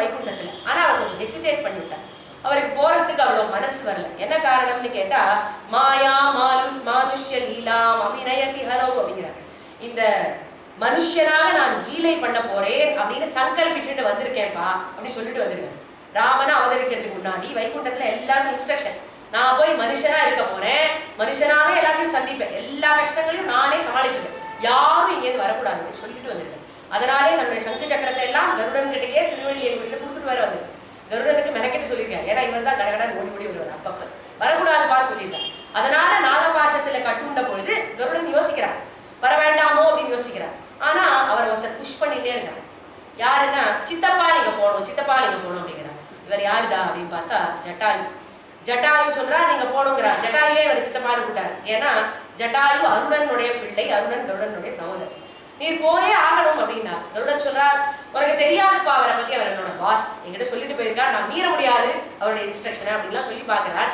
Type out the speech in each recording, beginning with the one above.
வைகுண்டத்தில். ஆனால் ஆனா அவர் கொஞ்சம் ஹெசிடேட் பண்ணிவிட்டார் அவருக்கு போறதுக்கு அவ்வளவு மனசு வரல. என்ன காரணம்னு கேட்டா மாயா மாலு மானுஷ்ய லீலாம் அபிநயதி ஹரோ அப்படிங்கிறார். இந்த மனுஷனாக நான் லீலை பண்ண போறேன் அப்படின்னு சங்கல்பிச்சுட்டு வந்திருக்கேன்ப்பா அப்படின்னு சொல்லிட்டு வந்திருக்கேன் ராமனை அவதரிக்கிறதுக்கு முன்னாடி வைகுண்டத்துல எல்லாரும் இன்ஸ்ட்ரக்ஷன் நான் போய் மனுஷனா இருக்க போறேன். மனுஷனாவே எல்லாத்தையும் சந்திப்பேன். எல்லா கஷ்டங்களையும் நானே சமாளிச்சுப்பேன். யாரும் இங்கேருந்து வரக்கூடாதுன்னு சொல்லிட்டு வந்திருக்கேன் அதனாலே தன்னுடைய சங்கு சக்கரத்தை எல்லாம் கருடன் கிட்டக்கே திருவள்ளியங்குடியில கொடுத்துட்டு வர வந்து. கருடனுக்கு மெனக்கெட்டு சொல்லியிருக்காரு. ஏன்னா இவன் தான் கடகடன் ஓடி ஓடி வருவார் அப்பப்ப. வரக்கூடாதுப்பான்னு சொல்லியிருக்கான் அதனால நாகபாசத்துல கட்டுண்ட பொழுது கருடன் யோசிக்கிறார் வர வேண்டாமோ? அப்படின்னு யோசிக்கிறார் ஆனா அவர் ஒருத்தர் புஷ் பண்ணிட்டே இருக்காங்க யாருன்னா சித்தப்பா நீங்க போகணும் சித்தப்பா நீங்க போகணும் அப்படிங்கிறார் இவர் யாருடா? அப்படின்னு பார்த்தா ஜட்டாயு. ஜட்டாயு சொல்றா நீங்க போகணுங்கிறார் ஜட்டாயுவே இவர் சித்தப்பான்னு கூட்டார் ஏன்னா ஜட்டாயு அருணனுடைய பிள்ளை அருணன் கருடனுடைய சகோதரர் நீர் போயே ஆகணும் அப்படின்னா கருடன் சொல்றார் உனக்கு தெரியாதுப்பா அவரை பத்தி அவர் என்னோட பாஸ் என்கிட்ட சொல்லிட்டு போயிருக்கார். நான் மீற முடியாது அவருடைய இன்ஸ்ட்ரக்ஷனை அப்படின்லாம் சொல்லி பாக்குறார்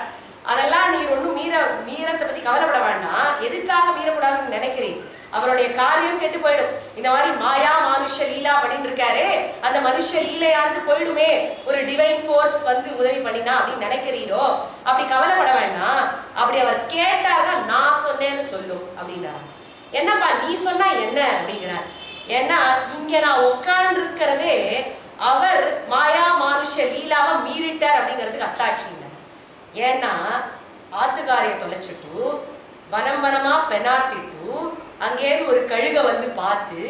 அதெல்லாம் நீர் ஒன்றும் மீற மீறத்தை பத்தி கவலைப்பட வேண்டாம். எதுக்காக மீறக்கூடாதுன்னு நினைக்கிறேன். அவருடைய காரியம் கெட்டு போயிடும். இந்த மாதிரி மாயா மானுஷ லீலா அப்படின்னு இருக்காரே அந்த மனுஷ லீலையாந்து போயிடுமே. ஒரு டிவைன் ஃபோர்ஸ் வந்து உதவி பண்ணினா அப்படின்னு நினைக்கிறீரோ? அப்படி கவலைப்பட வேண்டாம். அப்படி அவர் கேட்டார்னா நான் சொன்னேன்னு சொல்லும் அப்படின்னா என்னப்பா நீ சொன்னா என்ன அப்படிங்கிறார். ஏன்னா இங்க நான் உட்கார்ந்து இருக்கிறதே அவர் மாயா மானுஷ லீலாவை மீறிட்டார் அப்படிங்கிறதுக்கு அத்தாட்சி இல்லை. ஏன்னா ஆத்துக்காரையை தொலைச்சிட்டு வனம் வனமா பெனாத்திட்டு அங்கேருந்து ஒரு கழுகை வந்து பார்த்து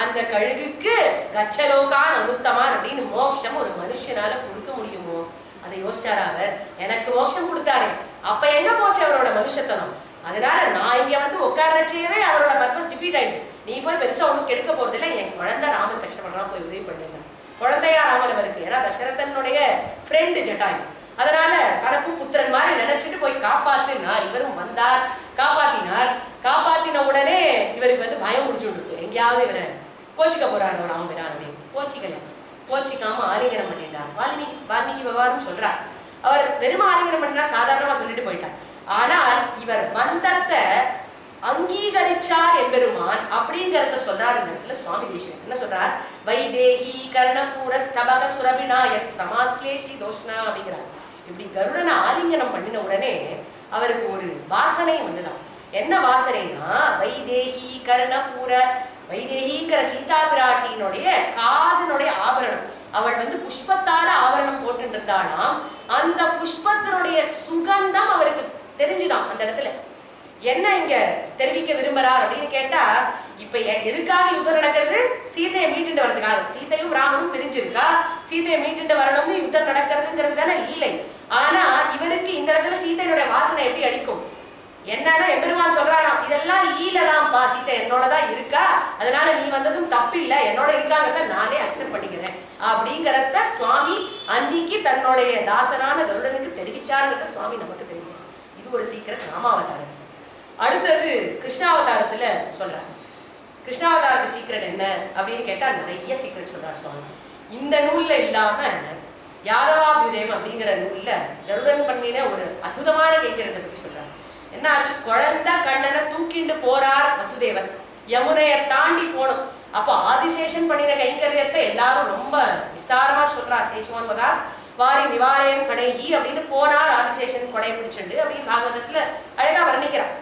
அந்த கழுகுக்கு கச்சலோகான் அனுத்தமான் அப்படின்னு மோட்சம் ஒரு மனுஷனால கொடுக்க முடியுமோ? அதை யோசிச்சாரா அவர்? எனக்கு மோட்சம் கொடுத்தாரு. அப்ப எங்க போச்சு அவரோட மனுஷத்தனம்? அதனால நான் இங்க வந்து உட்கார்றச்சேவே அவரோட பர்பஸ் டிஃபீட் ஆயிடுது. நீ போய் பெருசா ஒன்றும் கெடுக்க போறது இல்லை என் குழந்தை ராமன் கஷ்டப்படுறான் போய் உதவி பண்ணுங்க குழந்தையா ராமன் அவருக்கு. ஏன்னா தசரதனுடைய ஃப்ரெண்டு ஜட்டாயு அதனால தனக்கும் புத்திரன் மாதிரி நினைச்சிட்டு போய் காப்பாத்தினார். இவரும் வந்தார். காப்பாத்தினார். காப்பாத்தின உடனே இவருக்கு வந்து பயம் முடிச்சு விட்டுருச்சு எங்கேயாவது இவரை கோச்சிக்க போறாரு ஒரு ராமபிரான் கோச்சிக்கல. கோச்சிக்காம ஆலிங்கனம் பண்ணிட்டார். வால்மீகி வால்மீகி பகவானும் சொல்றார். அவர் வெறும் ஆலிங்கனம் பண்ணினா சாதாரணமா சொல்லிட்டு போயிட்டார். ஆனால் இவர் பந்தத்தை அங்கீகரிச்சார் எம்பெருமான் அப்படிங்கிறத சொல்றாரு இந்த இடத்துல சுவாமி தேசிகன். என்ன சொல்றார்? வைதேகி கர்ணபூர ஸ்தபக சுரபிநாயக் சமாஸ்லேஷி தோஷ்ணா அப்படிங்கிறார். இப்படி கருடனை ஆலிங்கனம் பண்ணின உடனே அவருக்கு ஒரு வாசனை வந்துதான். என்ன வாசனைனா வைதேகி கர்ணபூர வைதேகிங்கிற சீதா பிராட்டியினுடைய காதனுடைய ஆபரணம். அவள் வந்து புஷ்பத்தால ஆபரணம் போட்டு இருந்தாலாம் அந்த புஷ்பத்தினுடைய சுகந்தம் அவருக்கு தெரிஞ்சுதான் அந்த இடத்துல. என்ன இங்க தெரிவிக்க விரும்புறார் அப்படின்னு கேட்டா இப்ப எ- எதுக்காக யுத்தம் நடக்கிறது? சீதையை மீட்டுண்டு வர்றதுக்காக. சீதையும் ராமனும் பிரிஞ்சிருக்கா? சீதையை மீட்டுண்டு வரணும்னு யுத்தம் நடக்கிறதுங்கிறது தானே லீலை. ஆனா இவருக்கு இந்த இடத்துல சீதையினுடைய வாசனை எப்படி அடிக்கும்? என்னன்னா எம்பெருமான் சொல்றாராம் இதெல்லாம் லீல தான்ப்பா சீதை என்னோட தான் இருக்கா? அதனால நீ வந்ததும் தப்பில்லை. என்னோட இருக்காங்கிறத நானே அக்செப்ட் பண்ணிக்கிறேன். அப்படிங்கிறத சுவாமி அன்னைக்கு தன்னுடைய தாசனான கருடனுக்கு தெரிவிச்சாருங்கிறத சுவாமி நமக்கு இது ஒரு சீக்கிரம் ராமாவதாரத்துல. அடுத்தது கிருஷ்ணாவதாரத்தில் சொல்றாங்க. கிருஷ்ணாவதாரத்து சீக்கிரம் என்ன? அப்படின்னு கேட்டால் நிறைய சீக்கிரம் சொல்கிறார் சுவாமி. இந்த நூலில் இல்லாமல் யாதவாபியுதயம் அப்படிங்கிற நூலில் கருடன் பண்ணின ஒரு அற்புதமான கைக்கிறதை பற்றி சொல்கிறார் என்ன ஆச்சு குழந்த கண்ணனை தூக்கிண்டு போறார் வசுதேவர் யமுனையை தாண்டி போனோம். அப்போ ஆதிசேஷன் பண்ணின கைங்கரியத்தை எல்லாரும் ரொம்ப விஸ்தாரமா சொல்றா சேஷவான் மகா வாரி நிவாரேன் கடைகி அப்படின்னு போனார் ஆதிசேஷன் கொடை பிடிச்சுண்டு அப்படின்னு பாகவதத்துல அழகா வர்ணிக்கிறார்.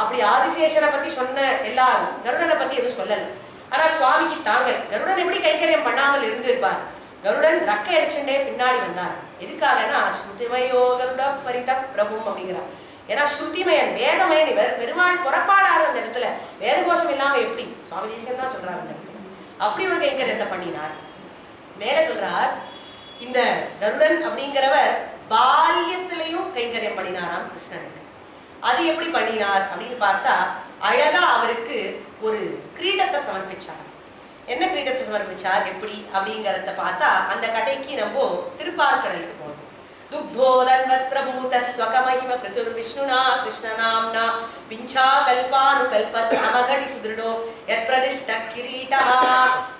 அப்படி ஆதிசேஷனை பத்தி சொன்ன எல்லாரும் கருடனை பத்தி எதுவும் சொல்லல. ஆனா சுவாமிக்கு தாங்கள் கருடன் எப்படி கைங்கரியம் பண்ணாமல் இருந்திருப்பார்? கருடன் ரக்கை அடிச்சுட்டே பின்னாடி வந்தார். எதுக்காகனா ஸ்ருதிமயோ கருட பரித பிரபும் அப்படிங்கிறார். ஏன்னா ஸ்ருதிமயன் வேதமயன் இவர் பெருமாள் புறப்பாடாரு அந்த இடத்துல. வேத கோஷம் இல்லாம எப்படி? சுவாமி தேசிகன் தான் சொல்றாரு அந்த இடத்துல. அப்படி ஒரு கைங்கரியத்தை பண்ணினார். மேல சொல்றார் இந்த கருடன் அப்படிங்கிறவர் பால்யத்திலையும் கைங்கரியம் பண்ணினாராம் கிருஷ்ணனுக்கு. அது எப்படி பண்ணினார் அப்படின்னு பார்த்தா அழகா அவருக்கு ஒரு கிரீடத்தை சமர்ப்பிச்சார் என்ன கிரீடத்தை சமர்ப்பிச்சார் எப்படி அப்படிங்கிறத பார்த்தா அந்த கதைக்கு நம்ம திருப்பார்கடலுக்கு போகணும் துக்தோதன்வத் பிரபூத ஸ்வகமகிம பிருதுர் விஷ்ணுனா கிருஷ்ணநாம்னா பிஞ்சா கல்பானு கல்ப சுதிருடோ யத் பிரதிஷ்ட கிரீடா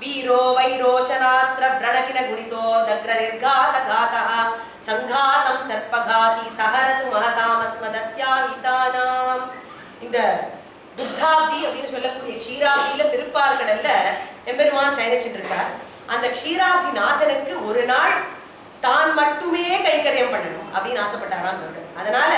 வீரோ வைரோச்சனாஸ்திர பிரணகின குணிதோ தக்ர நிர்காத காதா சங்காதம் சர்ப்பகாதி சஹரது மகதாமஸ்மதத்யாஹிதானாம் இந்த துத்தாப்தி அப்படின்னு சொல்லக்கூடிய க்ஷீராப்தியில திருப்பார்கடல்ல எம்பெருமான் சயனிச்சுட்டு இருக்கார். அந்த க்ஷீராப்தி நாதனுக்கு ஒரு நாள் தான் மட்டுமே கைங்கரியம் பண்ணணும் அப்படின்னு ஆசைப்பட்டாராம் கருடன். அதனால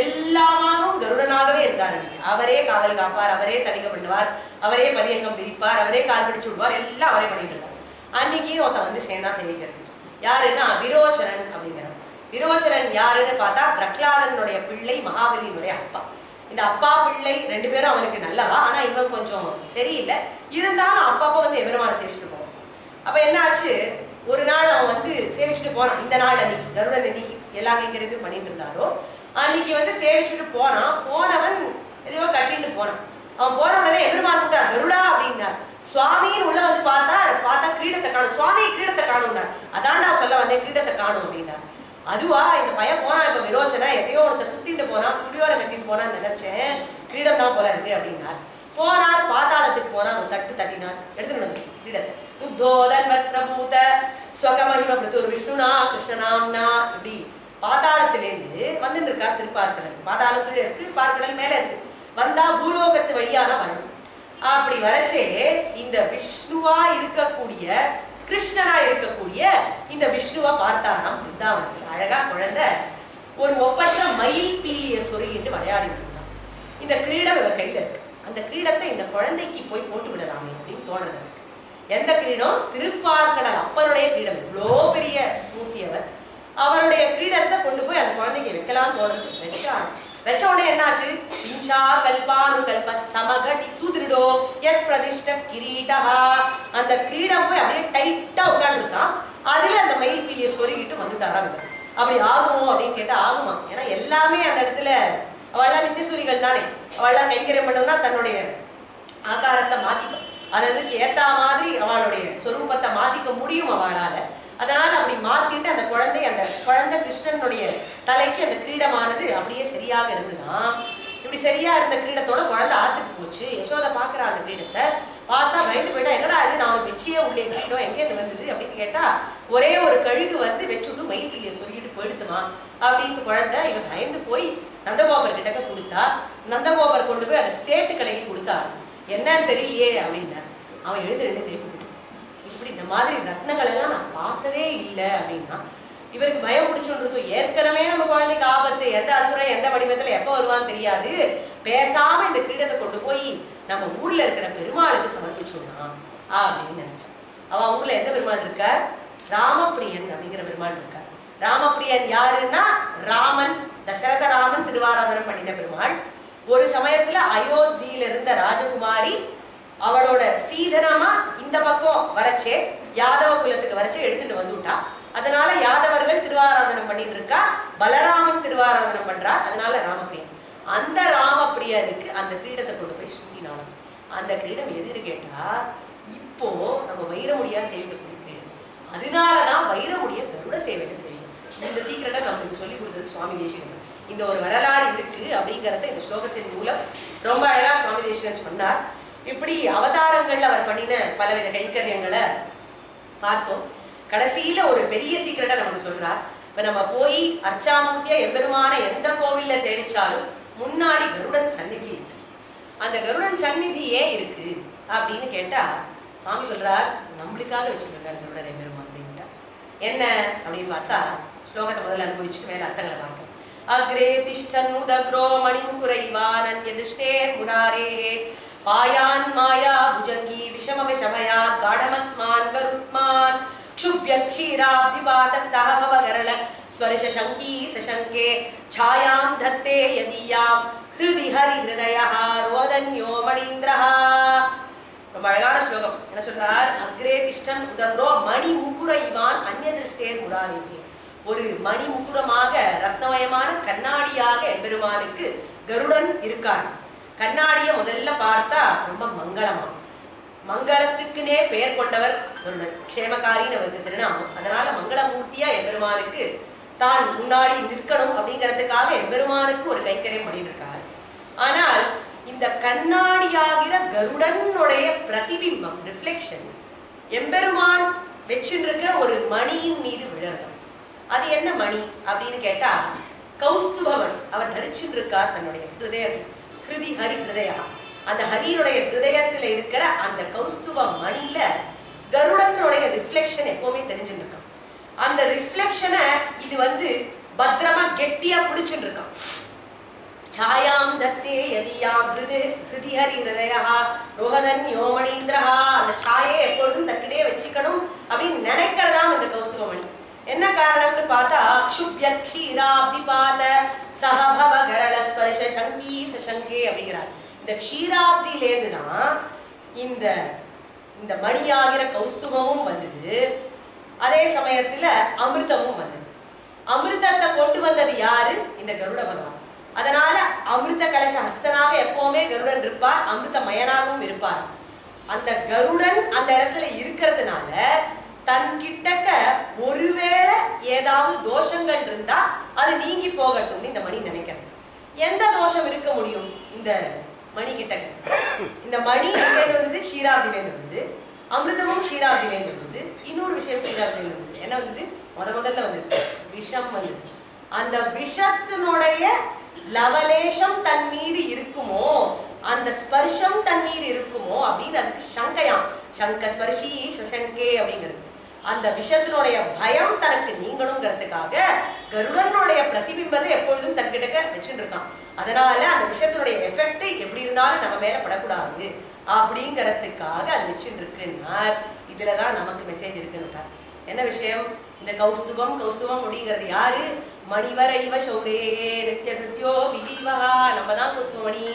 எல்லாமாகவும் கருடனாகவே இருந்தார் அவரே. காவல் காப்பார் அவரே தணிக பண்ணுவார் அவரே பரியங்கம் விரிப்பார் அவரே கால் பிடிச்சு விடுவார் எல்லாம் அவரே பண்ணிட்டு இருந்தார். அன்னைக்கு ஒருத்தன் வந்து சேர்ந்தா சேவிக்கிறது. யாருன்னா விரோச்சரன் அப்படிங்கிறவன். விரோச்சரன் யாருன்னு பார்த்தா பிரகலாதனுடைய பிள்ளை மகாபலியினுடைய அப்பா. இந்த அப்பா பிள்ளை ரெண்டு பேரும் அவனுக்கு நல்லவா? ஆனா இவன் கொஞ்சம் சரியில்லை. இருந்தாலும் அப்பப்போ வந்து எபெருமானை சேவிச்சுட்டு போவோம் அப்ப என்ன ஆச்சு ஒரு நாள் அவன் வந்து சேவிச்சுட்டு போனான் இந்த நாள் அன்னைக்கு கருடன் அன்னைக்கு எல்லா கைங்கரியத்தையும் பண்ணிட்டு இருந்தாரோ? அன்னைக்கு வந்து சேவிச்சுட்டு போனான். போனவன் எதையோ கட்டிட்டு போனான். அவன் போன உடனே எபெருமான் கூட்டார் கருடா அப்படின்னார். சுவாமின்னு உள்ள வந்து பார்த்தா பார்த்தா கிரீடத்தை காணும். சுவாமி கிரீடத்தை காணும்னார். அதான்டா சொல்ல வந்தேன் கிரீடத்தை காணும் அப்படின்னார். அதுவா இந்த பையன் போனா இப்ப விரோச்சனா? எதையோ ஒருத்த சுத்திட்டு போனான் புளியோரை கட்டிட்டு போனான்னு நினைச்சேன். கிரீடம் தான் போல இருக்கு அப்படின்னார். போனார் பாதாளத்துக்கு போனார் ஒரு தட்டு தட்டினார். எடுத்து நடந்து கிரீடத்தை உத்தோதன் பிரபூத ஸ்வகமஹிம ஒரு விஷ்ணுனா கிருஷ்ணனாம்னா இப்படி பாதாளத்திலேருந்து வந்துட்டு இருக்கார் திருப்பார்கடல் பாதாளம் கீழே இருக்கு பார்க்கடல் மேலே இருக்கு. வந்தா பூலோகத்து வழியா தான் வரணும். அப்படி வரச்சே இந்த விஷ்ணுவா இருக்கக்கூடிய கிருஷ்ணனா இருக்கக்கூடிய இந்த விஷ்ணுவை பார்த்தாராம் பிருந்தாவனத்தில். அழகா குழந்தை ஒரு ஒப்பற்ற மயில் பீலிய சொருகிட்டு விளையாடிட்டு இருந்தான் இந்த கிரீடம் இவர் கையில் இருக்கு. அந்த கிரீடத்தை இந்த குழந்தைக்கு போய் போட்டு விடலாமே அப்படின்னு தோணுது. எந்த கிரீடம்? திருப்பார்கடல் அப்பனுடைய கிரீடம். இவ்வளோ பெரிய மூர்த்தி அவர். அவருடைய கிரீடத்தை கொண்டு போய் அந்த குழந்தைக்கு வைக்கலாம்னு தோணுது. வச்சான் வச்ச உடனே என்னாச்சு? பிஞ்சா கல்பானு கல்ப சமகடி சூதிரிடோ எத் பிரதிஷ்ட கிரீடா. அந்த கிரீடம் போய் அப்படியே டைட்டா உட்காந்துருக்கான் அதுல அந்த மயில் பீலியை சொருகிட்டு வந்து தராங்க அப்படி ஆகுமோ அப்படின்னு கேட்டா ஆகுமா ஏன்னா எல்லாமே அந்த இடத்துல அவள்லாம் நித்தியசூரிகள் தானே. அவள்லாம் கைங்கரியம் பண்ணணும்னா தன்னுடைய ஆகாரத்தை மாற்றிக்கும் அதுக்கு ஏற்ற மாதிரி அவளுடைய சொரூபத்தை மாத்திக்க முடியும் அவளால. அதனால் அப்படி மாற்றிட்டு அந்த குழந்தை அந்த குழந்தை கிருஷ்ணனுடைய தலைக்கு அந்த கிரீடமானது அப்படியே சரியாக இருந்துதான் இப்படி சரியா இருந்த கிரீடத்தோட குழந்தை ஆத்துக்கு போச்சு. யசோதை பார்க்குற அந்த கிரீடத்தை. பார்த்தா பயந்து போயிட்டா என்னடா அது நான் ஒரு வச்சியே உள்ளே கிரீடம் எங்கேருந்து வந்தது? அப்படின்னு கேட்டால் ஒரே ஒரு கழுகு வந்து வச்சுட்டு மயில் சொல்லிட்டு போயிடுத்துமா அப்படின்னு குழந்தை இவன் பயந்து போய் நந்தகோபர் கிட்டக்க கொடுத்தா நந்தகோபர் கொண்டு போய் அதை சேட்டு கடைக்கு கொடுத்தா என்னன்னு தெரியலையே அப்படின்னா. அவன் எழுதுறது ரெண்டு கை இப்படி இந்த மாதிரி ரத்னங்கள் எல்லாம் நான் பார்த்ததே இல்லை அப்படின்னா இவருக்கு பயம் பிடிச்சோன்றதும் ஏற்கனவே நம்ம குழந்தைக்கு ஆபத்து. எந்த அசுரம் எந்த வடிவத்தில் எப்போ வருவான்னு தெரியாது. பேசாம இந்த கிரீடத்தை கொண்டு போய் நம்ம ஊர்ல இருக்கிற பெருமாளுக்கு சமர்ப்பிச்சோம்னா அப்படின்னு நினைச்சான். அவ ஊர்ல எந்த பெருமாள் இருக்கார்? ராமப்பிரியன் அப்படிங்கிற பெருமாள் இருக்கார். ராமப்பிரியன் யாருன்னா ராமன். தசரத ராமன் திருவாராதனம் பண்ணின பெருமாள். ஒரு சமயத்துல அயோத்தியில இருந்த ராஜகுமாரி அவளோட சீதனமா இந்த பக்கம் வரைச்சே யாதவ குலத்துக்கு வரைச்சே எடுத்துட்டு வந்துட்டா. அதனால யாதவர்கள் திருவாராதனம் பண்ணிட்டு இருக்கா பலராமன் திருவாராதனம் பண்றார் அதனால ராமப்பிரியன் அந்த ராமபிரியருக்கு அந்த கிரீடத்தை கொண்டு போய் சுத்தினாலும். அந்த கிரீடம் எதிர் கேட்டா இப்போ நம்ம வைரமுடியா சேவிக்கக்கூடிய கிரீடம் அதனாலதான் வைரமுடிய கருட சேவையில செய்யும் இந்த சீக்கிரட்டை நம்மளுக்கு சொல்லி கொடுத்தது சுவாமி தேசிகன். இந்த ஒரு வரலாறு இருக்கு அப்படிங்கிறத இந்த ஸ்லோகத்தின் மூலம் ரொம்ப அழகா சுவாமி தேசிகன் சொன்னார். இப்படி அவதாரங்கள் அவர் பண்ணின பலவித கைங்கரியங்களை பார்த்தோம். கடைசியில ஒரு பெரிய சீக்கிரட்டை நமக்கு சொல்றார். இப்ப நம்ம போய் அர்ச்சாமூர்த்தியா எம்பெருமான எந்த கோவில்ல சேவிச்சாலும் முன்னாடி கருடன் சந்நிதி இருக்கு. அந்த கருடன் சந்நிதி ஏன் இருக்கு அப்படின்னு கேட்டா சுவாமி சொல்றார் நம்மளுக்காக வச்சிருக்காரு கருடன் எம்பெருமான் அப்படின்ட்டா என்ன அப்படின்னு பார்த்தா ஸ்லோகத்தை முதல்ல அனுபவிச்சுட்டு மேல அர்த்தங்களை பார்க்கலாம் அக்ரே திஷ்டன் உதக்ரோ மணிமுகுரைவானன் எதிஷ்டேர் முராரே பாயான் மாயா புஜங்கி விஷம விஷமயா காடமஸ்மான் கருத்மான் क्षुभ्य क्षीराब्धिपात सह भवगरल स्पर्श शङ्की सशङ्के छायां धत्ते यदीयां हृदि हरिहृदयः रोदन्यो मणीन्द्रः ரொம்ப அழகான ஸ்லோகம் என்ன சொல்றார் அக்ரே திஷ்டன் உதக்ரோ மணி முக்குர இவான் அந்நிய திருஷ்டேர் முராரிகே ஒரு மணி முக்குரமாக ரத்னமயமான கண்ணாடியாக எம்பெருமானுக்கு கருடன் இருக்கார். கண்ணாடியை முதல்ல பார்த்தா ரொம்ப மங்களமா. மங்களத்துக்குனே பெயர் கொண்டவர் கருடன் க்ஷேமகாரின்னு அவருக்கு திருநாமம். அதனால மங்களமூர்த்தியா எம்பெருமானுக்கு தான் முன்னாடி நிற்கணும் அப்படிங்கிறதுக்காக எம்பெருமானுக்கு ஒரு கைங்கரியம் பண்ணிட்டு இருக்கார் ஆனால் இந்த கண்ணாடியாகிற கருடனுடைய பிரதிபிம்பம் ரிஃப்ளெக்ஷன் எம்பெருமான் வச்சுருக்க ஒரு மணியின் மீது விழறது. அது என்ன மணி அப்படின்னு கேட்டா கௌஸ்துப மணி அவர் தரிச்சுருக்கார் தன்னுடைய ஹிருதயத்தில். ஹிருதி ஹரி ஹிருதயா. அந்த ஹரியினுடைய ஹிருதயத்துல இருக்கிற அந்த கௌஸ்துப மணியில கருடனுடைய ரிஃப்ளெக்ஷன் எப்பவுமே தெரிஞ்சுட்டு இருக்கான் அந்த ரிஃப்ளெக்ஷனை இது வந்து பத்திரமா கெட்டியா பிடிச்சுட்டு இருக்கான் சாயாம் தத்தே யதியாம் ஹிருது ஹிருதிஹரி ஹிருதயா ரோஹதன் யோமணீந்திரஹா அந்த சாயையை எப்பொழுதும் தக்கிட்டே வச்சுக்கணும் அப்படின்னு நினைக்கிறதாம் அந்த கௌஸ்துவமணி என்ன காரணம்னு பார்த்தா அக்ஷுப்ய க்ஷீராப்தி பாத சஹபவ கரள ஸ்பர்ஷ சங்கி சசங்கே அப்படிங்கிறார். இந்த க்ஷீராப்தியிலேருந்து தான் இந்த இந்த மணியாகிற கௌஸ்துபமும் வந்தது. அதே சமயத்தில் அமிர்தமும் வந்தது. அமிர்தத்தை கொண்டு வந்தது யாரு? இந்த கருட பகவான். அதனால அமிர்த கலச ஹஸ்தனாக எப்பவுமே கருடன் இருப்பார் அமிர்த மயனாகவும் இருப்பார். அந்த கருடன் அந்த இடத்துல இருக்கிறதுனால தன்கிட்டக்க ஒருவேளை ஏதாவது தோஷங்கள் இருந்தா அது நீங்கி போகட்டும்னு இந்த மணி நினைக்கிறேன் எந்த தோஷம் இருக்க முடியும்? இந்த மணி கிட்டக்க. இந்த மணி எங்கேருந்து வந்தது க்ஷீராப்திலேருந்து வந்தது. அமிர்தமும் க்ஷீராப்திலேருந்து வந்தது. இன்னொரு விஷயம் க்ஷீராப்திலேருந்து வந்தது. என்ன வந்தது? முத முதல்ல வந்தது. விஷம் வந்தது. அந்த விஷத்தினுடைய லவலேஷம் தன் மீது இருக்குமோ அந்த ஸ்பர்ஷம் தன் மீது இருக்குமோ அப்படின்னு அதுக்கு சங்கையாம். சங்க ஸ்பர்ஷி சசங்கே அப்படிங்கிறது. அந்த விஷத்தினுடைய பயம் தனக்கு நீங்கணுங்கிறதுக்காக கருடனுடைய பிரதிபிம்பத்தை எப்பொழுதும் தன்கிட்ட வச்சுட்டு இருக்கான் அதனால அந்த விஷத்தினுடைய எஃபெக்ட் எப்படி இருந்தாலும் நம்ம மேல படக்கூடாது. அப்படிங்கிறதுக்காக அது வச்சுட்டு இருக்குன்னார் இதுலதான் நமக்கு மெசேஜ் இருக்குன்னு என்ன விஷயம்? இந்த கௌஸ்துபம் கௌஸ்துபம் அப்படிங்கிறது யாரு? மணிவரைவ சௌரே நித்திய கிருத்தியோ விஜீவா நம்ம தான் கௌஸ்துபமணி.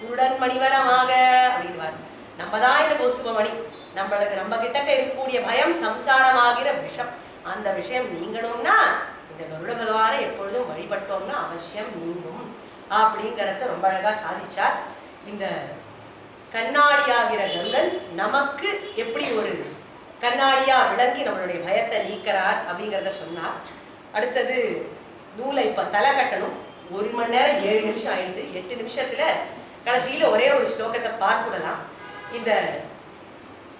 குருடன் மணிவரமாக அப்படின்வார் நம்ம தான் இந்த கோசுபமணி நம்மளுக்கு நம்ம கிட்டக்க இருக்கக்கூடிய பயம் சம்சாரமாகிற விஷம். அந்த விஷயம் நீங்கணும்னா இந்த கருட பகவானை எப்பொழுதும் வழிபட்டோம்னா அவசியம் நீங்கும். அப்படிங்கிறத ரொம்ப அழகா சாதிச்சார். இந்த கண்ணாடியாகிற கருடன் நமக்கு எப்படி ஒரு கண்ணாடியா விளங்கி நம்மளுடைய பயத்தை நீக்கிறார் அப்படிங்கிறத சொன்னார். அடுத்தது நூலை இப்ப தலை கட்டணும். ஒரு மணி நேரம் ஏழு நிமிஷம் ஆயிடுது. எட்டு நிமிஷத்துல கடைசியில ஒரே ஒரு ஸ்லோகத்தை பார்த்துடலாம். இந்த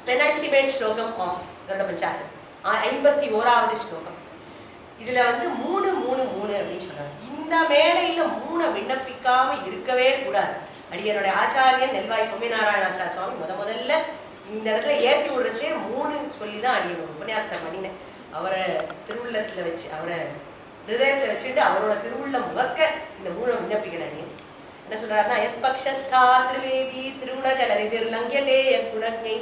பெனல்டிமேட் ஸ்லோகம் ஆஃப் கருட ஐம்பத்தி ஓராவது ஸ்லோகம். இதுல வந்து மூணு மூணு மூணு அப்படின்னு சொல்றாங்க. இந்த மேடையில மூணை விண்ணப்பிக்காம இருக்கவே கூடாது. அடியனுடைய ஆச்சாரியன் நெல்வாய் சுவாமிநாராயண ஆச்சார சுவாமி முத முதல்ல இந்த இடத்துல ஏற்றி விடுறச்சே மூணு சொல்லி தான் அடியன் உபன்யாசத்தை பண்ணினேன் அவரை திருவுள்ளத்தில் வச்சு அவரை ஹிருதயத்தில் வச்சுட்டு அவரோட திருவுள்ளம் முழக்க இந்த மூணை விண்ணப்பிக்கிறேன் அடியன். என்ன சொல்றாருன்னா எப்பக்ஷஸ்தா திருவேதி திருகுணஜலனி திருலங்கியதே எங்குணை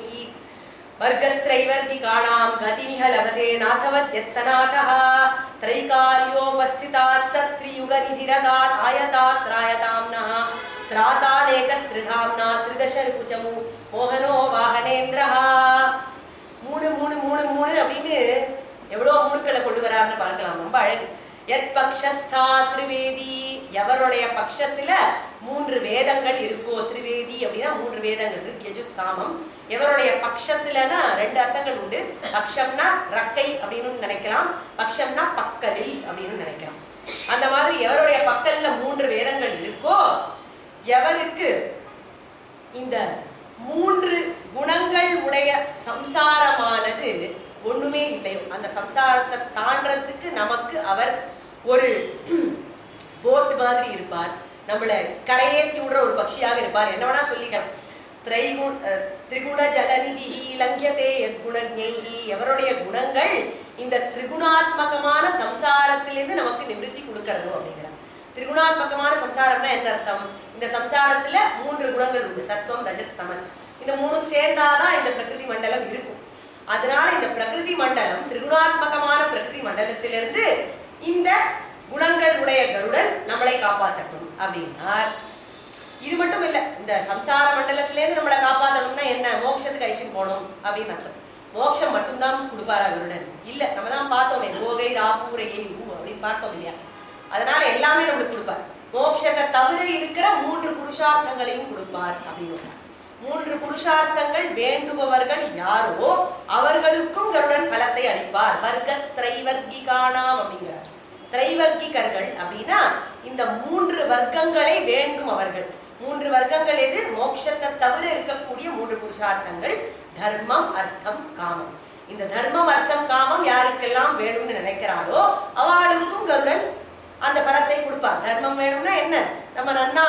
வர்க்கஸ்திரைவர்த்தி காணாம் கதிமிக லபதே நாதவத் யத் சநாதா த்ரைகால்யோபஸ்திதாத் சத்ரியுக ஆயதாத் ராயதாம்னா திராதானேகஸ்திரிதாம்னா திரிதச ருகுஜமு மோகனோ வாகனேந்திரஹா மூணு மூணு மூணு மூணு அப்படின்னு எவ்வளோ மூணுக்களை கொண்டு வராருன்னு பார்க்கலாம். ரொம்ப அழகு. எத் பக்ஷஸ்தா திரிவேதி எவருடைய பக்ஷத்தில் மூன்று வேதங்கள் இருக்கோ? திரிவேதி அப்படின்னா மூன்று வேதங்கள் இருக்கு எஜு சாமம் எவருடைய பட்சத்துலனா ரெண்டு அர்த்தங்கள் உண்டு. பக்ஷம்னா ரக்கை அப்படின்னு நினைக்கலாம். பக்ஷம்னா பக்கலில் அப்படின்னு நினைக்கலாம். அந்த மாதிரி எவருடைய பக்கல்ல மூன்று வேதங்கள் இருக்கோ எவருக்கு இந்த மூன்று குணங்கள் உடைய சம்சாரமானது ஒண்ணுமே இல்லையோ அந்த சம்சாரத்தை தாண்டறதுக்கு நமக்கு அவர் ஒரு போட் மாதிரி இருப்பார். நம்மளை கரையேற்றி விடுற ஒரு பக்ஷியாக இருப்பார். என்ன வேணா சொல்லிக்கலாம். திரைகுண திரிகுண ஜலநிதிஹி லங்கியதே குணஞைஹி எவருடைய குணங்கள் இந்த திரிகுணாத்மகமான சம்சாரத்திலிருந்து நமக்கு நிவர்த்தி கொடுக்கறதோ அப்படிங்கிறார். திரிகுணாத்மகமான சம்சாரம்னா என்ன அர்த்தம்? இந்த சம்சாரத்துல மூன்று குணங்கள் உண்டு. சத்வம் ரஜஸ் தமஸ். இந்த மூணு சேர்ந்தாதான் இந்த பிரகிருதி மண்டலம் இருக்கும். அதனால இந்த பிரகிருதி மண்டலம் திரிகுணாத்மகமான பிரகிருதி மண்டலத்திலிருந்து இந்த குணங்கள் உடைய கருடன் நம்மளை காப்பாற்றட்டும் அப்படின்னார் இது மட்டும் இல்ல இந்த சம்சார மண்டலத்திலேருந்து நம்மளை காப்பாற்றணும்னா என்ன? மோட்சத்துக்கு அழிச்சுட்டு போகணும் அப்படின்னு அர்த்தம். மோட்சம் மட்டும்தான் கொடுப்பாரா கருடன்? இல்ல நம்ம தான் பார்த்தோமே போகை ராபூரையை அப்படின்னு பார்த்தோம் இல்லையா? அதனால எல்லாமே நம்மளுக்கு கொடுப்பார். மோட்சத்தை தவிர இருக்கிற மூன்று புருஷார்த்தங்களையும் கொடுப்பார் அப்படின்னு மூன்று புருஷார்த்தங்கள் வேண்டுபவர்கள் யாரோ அவர்களுக்கும் கருடன் பலத்தை அளிப்பார். வர்க்கஸ்திரைவர்கிகானாம் அப்படிங்கிறார். திரைவர்க்கிகர்கள் அப்படின்னா இந்த மூன்று வர்க்கங்களை வேண்டும் அவர்கள். மூன்று வர்க்கங்கள் எது? மோட்சத்தை தவிர இருக்கக்கூடிய மூன்று புருஷார்த்தங்கள். தர்மம் அர்த்தம் காமம். இந்த தர்மம் அர்த்தம் காமம் யாருக்கெல்லாம் வேணும்னு நினைக்கிறாளோ அவளுக்கும் கருடன் அந்த பலத்தை கொடுப்பார். தர்மம் வேணும்னா என்ன? நம்ம நன்னா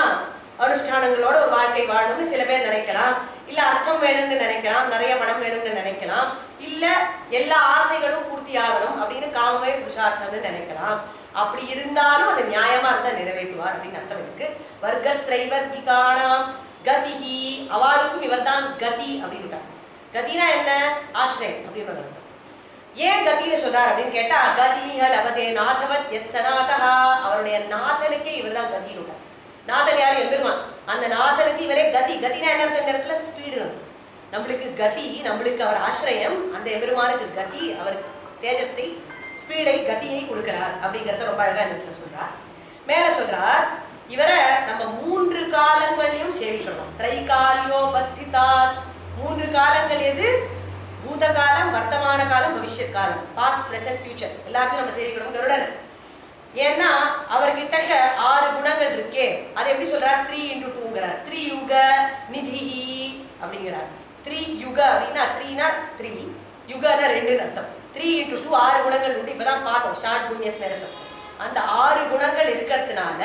அனுஷ்டானங்களோட ஒரு வாழ்க்கை வாழணும்னு சில பேர் நினைக்கலாம். இல்ல அர்த்தம் வேணும்னு நினைக்கலாம். நிறைய பணம் வேணும்னு நினைக்கலாம். இல்ல எல்லா ஆசைகளும் பூர்த்தி ஆகணும் அப்படின்னு காமமே புருஷார்த்தம்னு நினைக்கலாம். அப்படி இருந்தாலும் அது நியாயமா இருந்தா நிறைவேற்றுவார் அப்படின்னு அர்த்தம் இருக்கு. வர்க்கஸ்திரைவர்த்திகானாம் கதிஹி. அவளுக்கும் இவர்தான் கதி அப்படின்னு கதினா என்ன? ஆசிரியம் அப்படின்னு அர்த்தம். ஏன் கத்தின்னு சொல்றார் அப்படின்னு கேட்டா கதிமிக லபதே நாதவத் எத் சனாதகா அவருடைய நாதனுக்கே இவர்தான் கதின்னு நாதன் யார்? எம்பெருமான் அந்த நாதனுக்கு இவரே கதி. கதினா என்ன அர்த்தம் இந்த இடத்துல? ஸ்பீடு நம்மளுக்கு கதி நம்மளுக்கு அவர் ஆசிரியம். அந்த எம்பெருமானுக்கு கதி அவர் தேஜஸை ஸ்பீடை கதியை கொடுக்கிறார் அப்படிங்கிறத ரொம்ப அழகாக இந்த இடத்துல சொல்றார். மேலே சொல்றார் இவரை நம்ம மூன்று காலங்களையும் சேவிக்கணும். திரைகாலியோபஸ்திதார் மூன்று காலங்கள் எது? பூத காலம் வர்த்தமான காலம் பவிஷ்யத் காலம் பாஸ்ட் ப்ரெசன்ட் ஃபியூச்சர் எல்லாத்தையும் நம்ம சேவிக்கணும். கருடன். ஏன்னா அவர்கிட்ட ஆறு குணங்கள் இருக்கே. அதை எப்படி சொல்றார்? Three into டூங்கிறார். த்ரீ யுக நிதிஹி அப்படிங்கிறார். த்ரீ யுக அப்படின்னா த்ரீனா த்ரீ யுகனா ரெண்டுன்னு அர்த்தம். த்ரீ இன்டூ டூ ஆறு குணங்கள் உண்டு. இப்பதான் பார்த்தோம். ஷார்ட் புண்ணியஸ் மேரசம் அந்த ஆறு குணங்கள் இருக்கிறதுனால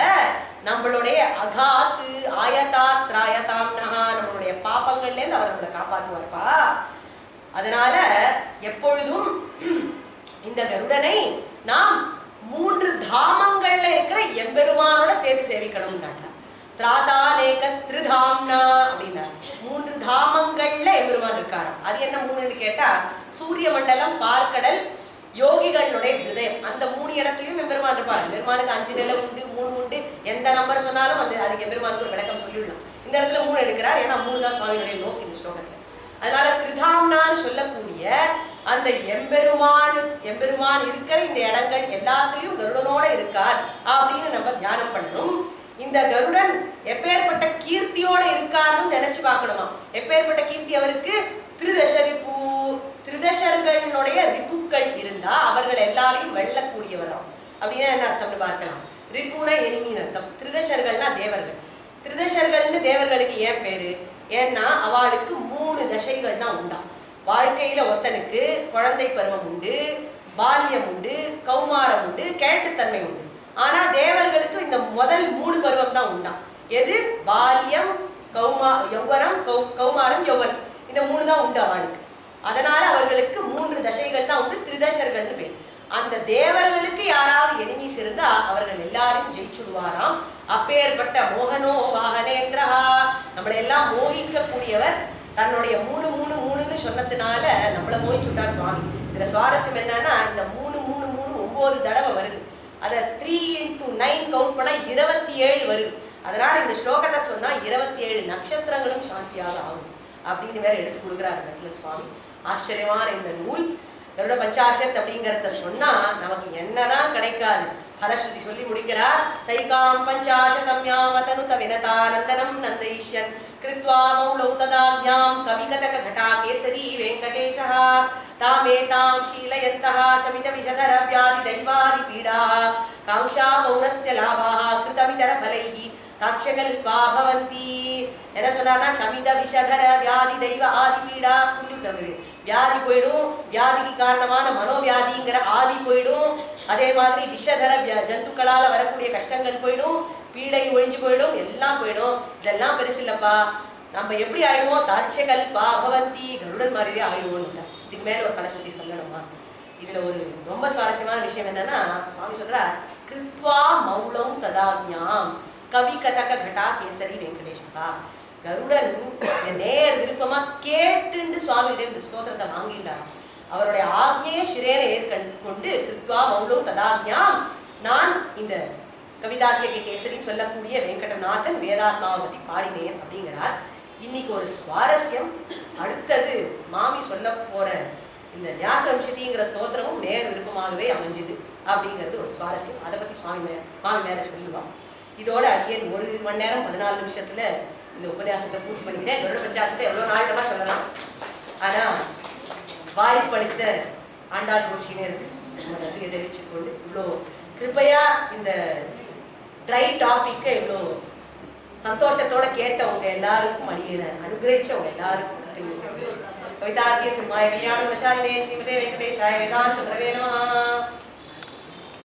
நம்மளுடைய அகாத்து ஆயதா திராயதாம்னஹா நம்மளுடைய பாப்பங்கள்லேருந்து அவர் நம்மளை காப்பாற்றுவார்ப்பா அதனால எப்பொழுதும் இந்த கருடனை நாம் மூன்று தாமங்கள்ல இருக்கிற எம்பெருமானோட சேர்த்து சேவிக்கணும்னாட்டா திராதானேக அப்படின்னா மூன்று தாமங்கள்ல எம்பெருமான் இருக்காராம். அது என்ன மூணுன்னு கேட்டா சூரிய மண்டலம் பார்க்கடல் யோகிகளுடைய ஹிருதயம். அந்த மூணு இடத்துலயும் எம்பெருமான் இருப்பார். எம்பெருமானுக்கு அஞ்சு நிலை உண்டு மூணு உண்டு. எந்த நம்பர் சொன்னாலும் அந்த அதுக்கு எம்பெருமானுக்கு ஒரு விளக்கம் சொல்லிவிடலாம் இந்த இடத்துல மூணு எடுக்கிறார். ஏன்னா மூணு தான் சுவாமியுடைய நோக்கு இந்த ஸ்லோகத்துல. அதனால திருதாம்னான்னு சொல்லக்கூடிய அந்த எம்பெருமான் எம்பெருமான் இருக்கிற இந்த இடங்கள் எல்லாத்துலயும் கருடனோட இருக்கார் அப்படின்னு நம்ம தியானம் பண்ணணும். இந்த கருடன் எப்பேற்பட்ட கீர்த்தியோட இருக்காருன்னு நினைச்சு பார்க்கணுமா? எப்பேற்பட்ட கீர்த்தி அவருக்கு? திருதசரிப்பு திருதசர்களுடைய ரிப்புக்கள் இருந்தா அவர்கள் எல்லாரையும் வெல்லக்கூடியவராம். அப்படின்னா என்ன அர்த்தம்னு பார்க்கலாம். ரிப்புனா எனிமின் அர்த்தம். திருதசர்கள்னா தேவர்கள். திருதசர்கள்னு தேவர்களுக்கு ஏன் பேரு? ஏன்னா அவளுக்கு மூணு தசைகள்னா உண்டாம் வாழ்க்கையில ஒத்தனுக்கு குழந்தை பருவம் உண்டு பால்யம் உண்டு கௌமாரம் உண்டு கேட்டுத்தன்மை உண்டு. ஆனா தேவர்களுக்கு இந்த முதல் மூணு பருவம் தான் உண்டாம். எது? பால்யம் கௌமா யௌவனம் கௌ கௌமாரம் யௌவனம். இந்த மூணு தான் உண்டு அவளுக்கு அதனால அவர்களுக்கு மூன்று தசைகள் தான் உண்டு திரிதசர்கள்னு பேர். அந்த தேவர்களுக்கு யாராவது எனிமீஸ் இருந்தா அவர்கள் எல்லாரும் ஜெயிச்சுடுவாராம். அப்பேற்பட்ட மோகனோ வாகனேந்திரஹா. நம்மளை எல்லாம் மோகிக்க கூடியவர் தன்னுடைய மூணு மூணு மூணுன்னு சொன்னதுனால நம்மளை மோகிச்சுட்டார் சுவாமி. இதுல சுவாரஸ்யம் என்னன்னா இந்த மூணு மூணு மூணு ஒன்பது தடவை வருது. அதை த்ரீ இன்டூ நைன் கவுண்ட் பண்ணா இருபத்தி ஏழு வருது. அதனால இந்த ஸ்லோகத்தை சொன்னா இருபத்தி ஏழு நட்சத்திரங்களும் சாந்தியாக ஆகும். அப்படின்னு வேற எடுத்து கொடுக்குறாரு இடத்துல சுவாமி. ஆச்சரியமான இந்த நூல். கருட பஞ்சாசத் அப்படிங்கிறத சொன்னா நமக்கு என்னதான் கிடைக்காது ஹரஸ்ருதி சொல்லி முடிக்கிறார் சைகாம் பஞ்சாசதம் யாவதனுத வினதானந்தனம் நந்தயிஷ்யன் கிருத்வா மௌலௌ ததாஜ்ஞாம் கவிகதக घटा கேசரி வெங்கடேஷः தாமேதாம் शीलयन्तः शमित विषधर व्याधि दैवादि पीडाः काङ्क्षा पौरस्त्य लाभाः कृतमितर फलैः தாட்சகல்பா பவந்தி என்ன சொன்னார்னா சமித விஷதர வியாதி தெய்வ ஆதி பீடா புரிஞ்சு தருது வியாதி போயிடும். வியாதிக்கு காரணமான மனோவியாதிங்கிற ஆதி போயிடும். அதே மாதிரி விஷதர ஜந்துக்களால் ஜந்துக்களால வரக்கூடிய கஷ்டங்கள் போயிடும். பீடை ஒழிஞ்சு போயிடும். எல்லாம் போயிடும். இதெல்லாம் பெருசு இல்லப்பா. நம்ம எப்படி ஆயிடுவோம்? தாட்சகல்பா அபவந்தி கருடன் மாதிரியே ஆயிடுவோம்னு இதுக்கு மேல ஒரு பல சொல்லி சொல்லணுமா? இதுல ஒரு ரொம்ப சுவாரஸ்யமான விஷயம் என்னன்னா சுவாமி சொல்றார் கிருத்வா மௌளம் ததாஜ்ஞாம் கவி கதக கடா கேசரி வெங்கடேஷா கருடன் நேர் விருப்பமா கேட்டுண்டு சுவாமியிடம் இந்த ஸ்தோத்திரத்தை வாங்கிட்டார் அவருடைய ஆக்ஞையை சிரேன ஏற்கொண்டு கிருத்வா மௌலோ ததாஜ்ஞாம் நான் இந்த கவிதாக்கிய கேசரி சொல்லக்கூடிய வெங்கடநாதன் வேதாத்மாவை பத்தி பாடினேன் அப்படிங்கிறார். இன்னைக்கு ஒரு சுவாரஸ்யம். அடுத்தது மாமி சொல்ல போற இந்த வியாச வம்சதிங்கிற ஸ்தோத்திரமும் நேர் விருப்பமாகவே அமைஞ்சுது அப்படிங்கிறது ஒரு சுவாரஸ்யம். அதை பத்தி சுவாமி மே மாமி மேல சொல்லுவான். இதோட அடியேன் ஒரு மணி நேரம் பதினாலு நிமிஷத்துல இந்த உபன்யாசத்தை பூர்த்தி பண்ணிக்கிட்டேன். கருட பஞ்சாசத்தை எவ்வளோ நாள் வேணா சொல்லலாம். ஆனால் வாய்ப்பளித்த ஆண்டாள் கோஷ்டினே இருக்கு. நம்ம நன்றியை தெரிவிச்சுக் கொண்டு இவ்வளோ கிருப்பையா இந்த ட்ரை டாப்பிக்கை இவ்வளோ சந்தோஷத்தோட கேட்டவங்க எல்லாருக்கும் அடியேன அனுகிரகிச்சவங்க எல்லாருக்கும் கவிதாத்திய சிம்மாய கல்யாண வசாலினே ஸ்ரீமதே வெங்கடேஷாய வேதாந்த பிரவே